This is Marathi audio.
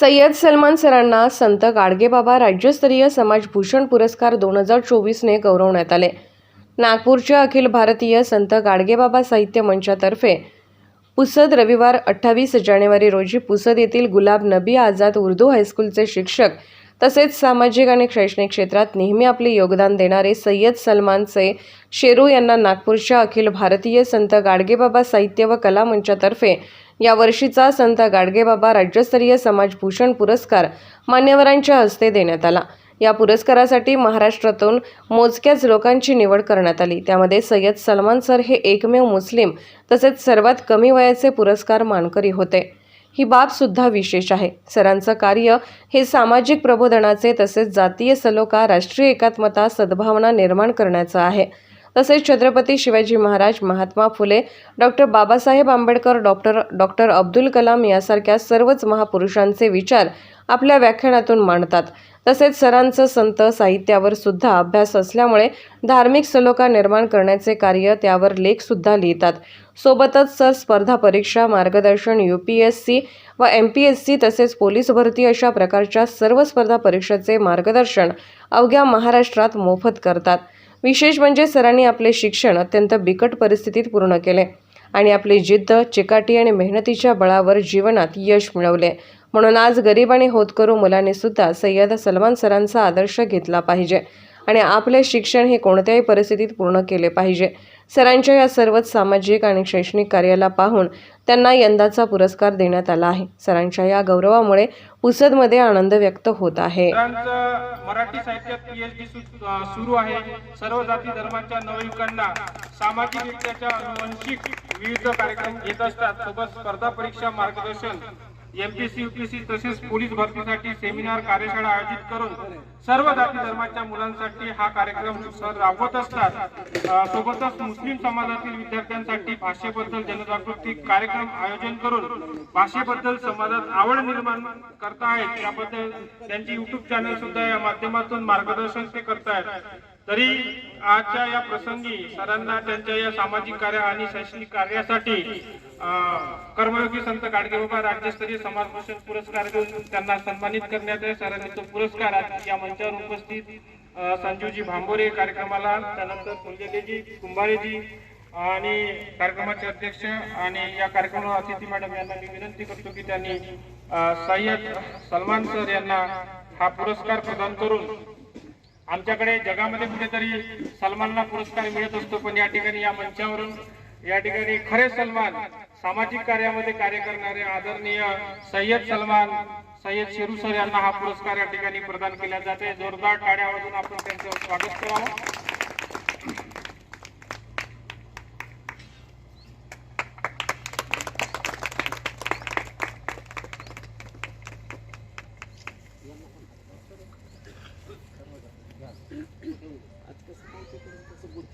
सय्यद सलमान सरांना संत गाडगेबाबा राज्यस्तरीय समाजभूषण पुरस्कार दोन हजार चोवीसने गौरवण्यात आले. नागपूरच्या अखिल भारतीय संत गाडगेबाबा साहित्य मंचातर्फे पुसद रविवार अठ्ठावीस जानेवारी रोजी पुसद येथील गुलाब नबी आझाद उर्दू हायस्कूलचे शिक्षक तसेच सामाजिक आणि शैक्षणिक क्षेत्रात नेहमी आपले योगदान देणारे सय्यद सलमानचे शेरू यांना नागपूरच्या अखिल भारतीय संत गाडगेबाबा साहित्य व कला मंचातर्फे या वर्षीचा संत गाडगेबाबा राज्यस्तरीय समाजभूषण पुरस्कार मान्यवरांच्या हस्ते देण्यात आला. या पुरस्कारासाठी महाराष्ट्रातून मोजक्याच लोकांची निवड करण्यात आली. त्यामध्ये सय्यद सलमान सर हे एकमेव मुस्लिम तसेच सर्वात कमी वयाचे पुरस्कार मानकरी होते. ही बाबसुद्धा विशेष आहे. सरांचं कार्य हे सामाजिक प्रबोधनाचे तसेच जातीय सलोखा राष्ट्रीय एकात्मता सद्भावना निर्माण करण्याचं आहे. तसेच Chhatrapati Shivaji Maharaj Mahatma Phule doctor Babasaheb Ambedkar doctor doctor Abdul Kalam यासारख्या सर्वच महापुरुषांचे विचार आपल्या व्याख्यानातून मांडतात. तसेच सरांचं संत साहित्यावर सुद्धा अभ्यास असल्यामुळे धार्मिक सलोखा निर्माण करण्याचे कार्य त्यावर लेखसुद्धा लिहितात. सोबतच सर स्पर्धा परीक्षा मार्गदर्शन यू पी एस सी व एम पी एस सी तसेच पोलीस भरती अशा प्रकारच्या सर्व स्पर्धा परीक्षेचे मार्गदर्शन अवघ्या महाराष्ट्रात मोफत करतात. विशेष म्हणजे सरांनी आपले शिक्षण अत्यंत बिकट परिस्थितीत पूर्ण केले आणि आपली जिद्द चिकाटी आणि मेहनतीच्या बळावर जीवनात यश मिळवले. म्हणून आज गरीब आणि होतकरू मुलांनी सुद्धा सय्यद सलमान सरांचा आदर्श घेतला पाहिजे. आणि आपले शिक्षण हे कोणत्याही परिस्थितीत पूर्ण केले पाहिजे. सरांच्या या सर्वच सामाजिक आणि शैक्षणिक कार्याला पाहून त्यांना यंदाचा पुरस्कार देण्यात आला आहे. सरांच्या या गौरवामुळे पुसदमध्ये आनंद व्यक्त होत आहे. मराठी साहित्यात पीएचडी सुरू आहे. सर्व जाती धर्माच्या नवयुवकांना सामाजिकरित्याच्या अनुवंशिक विविध कार्यक्रम घेत असतात. सोबत स्पर्धा परीक्षा मार्गदर्शन एमपीसी युपीसी तसेच पोलीस भरतीसाठी सेमिनार कार्यशाळा आयोजित करून सर्व जाती धर्माच्या मुलांसाठी हा कार्यक्रम सर राबवत असतात. सोबतच मुस्लिम समाजातील विद्यार्थ्यांसाठी भाषेबद्दल जनजागृती कार्यक्रम आयोजन करून भाषेबद्दल समाजात आवड निर्माण करतायत त्याबद्दल त्यांची युट्यूब चॅनल सुद्धा या माध्यमातून मार्गदर्शन ते करतायत तरी आजच्या या प्रसंगी सरांना त्यांच्या या सामाजिक कार्य आणि शैक्षणिक कार्यासाठी कर्मयोगी संत गाडगेबाबा राज्यस्तरीय समाजभूषण पुरस्कार देऊन त्यांना सन्मानित करण्यात आहे. सरांनी तो पुरस्कार या मंचावर उपस्थित संजूजी भांबोरे कार्यक्रमाला त्यानंतर फुलदेजी कुंभारेजी आणि कार्यक्रमाचे अध्यक्ष आणि या कार्यक्रमाला अतिथी मॅडम यांना मी विनंती करतो की त्यांनी सय्यद सलमान सर यांना हा पुरस्कार प्रदान करून आमच्याकडे जगामध्ये कुठेतरी सलमानला पुरस्कार मिळत असतो पण या ठिकाणी या मंचावरून या ठिकाणी खरे सलमान सामाजिक कार्यामध्ये कार्य करणारे आदरणीय सय्यद सलमान सय्यद शेरू सर यांना हा पुरस्कार या ठिकाणी प्रदान केला जाते जोरदार टाळ्या वाजून आपण त्यांचं स्वागत करावं